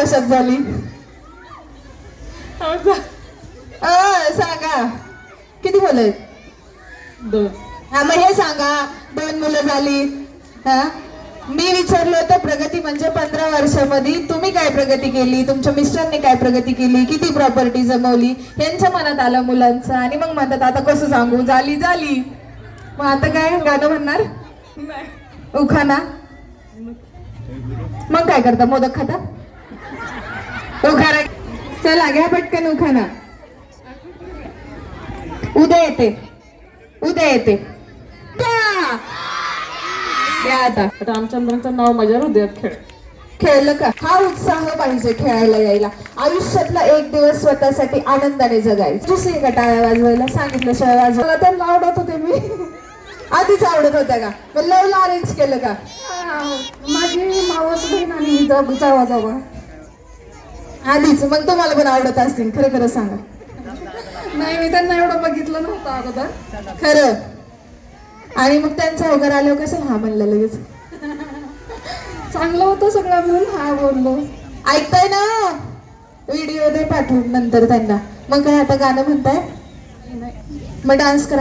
कशात झाली? अ, सांगा. किती मुलं आहेत? दोन. हा मग हे सांगा. दोन मुलं झाली. हा? मी विचारलं होतं प्रगती म्हणजे पंधरा वर्षामध्ये तुम्ही काय प्रगती केली? तुमच्या मिस्टरने काय प्रगती केली? किती प्रॉपर्टी जमवली? यांच्या मनात आलं मुलांचं. आणि मग म्हणतात आता कसं सांगू? झाली झाली. मग आता काय? गाणं म्हणणार? उखाना? मग काय करता? मोदक खाता? चला घ्या पटकन उखाना उद्या येते. उद्या येते. का? या आता. रामचंद्रांचं नाव माझ्या हृदयात खेळ. खेळलं का? हा उत्साह पाहिजे खेळायला यायला. आयुष्यातला एक दिवस स्वतःसाठी आनंदाने जगायचं. दुसरी का टाळ्या वाजवायला सांगितलं शिवाय वाजवायला त्यांना आवडत होते मी. आधीच आवडत होत्या का? मग लवला अरेंज केलं का? माझी मावस बहीण आणि जावा जावा. आधीच. मग तुम्हाला पण आवडत असतील. खरं खरं सांगा. नाही मी त्यांना एवढं बघितलं नव्हतं अगोदर. खरं. आणि मग त्यांचा वगैरे आल्यावर कसं? हा म्हणलं लगेच. चांगलं होतं सगळं म्हणून हा बोललो. ऐकताय ना? व्हिडिओ दे पाठवून नंतर त्यांना. मग काय आता गाणं म्हणताय? मग डान्स करा.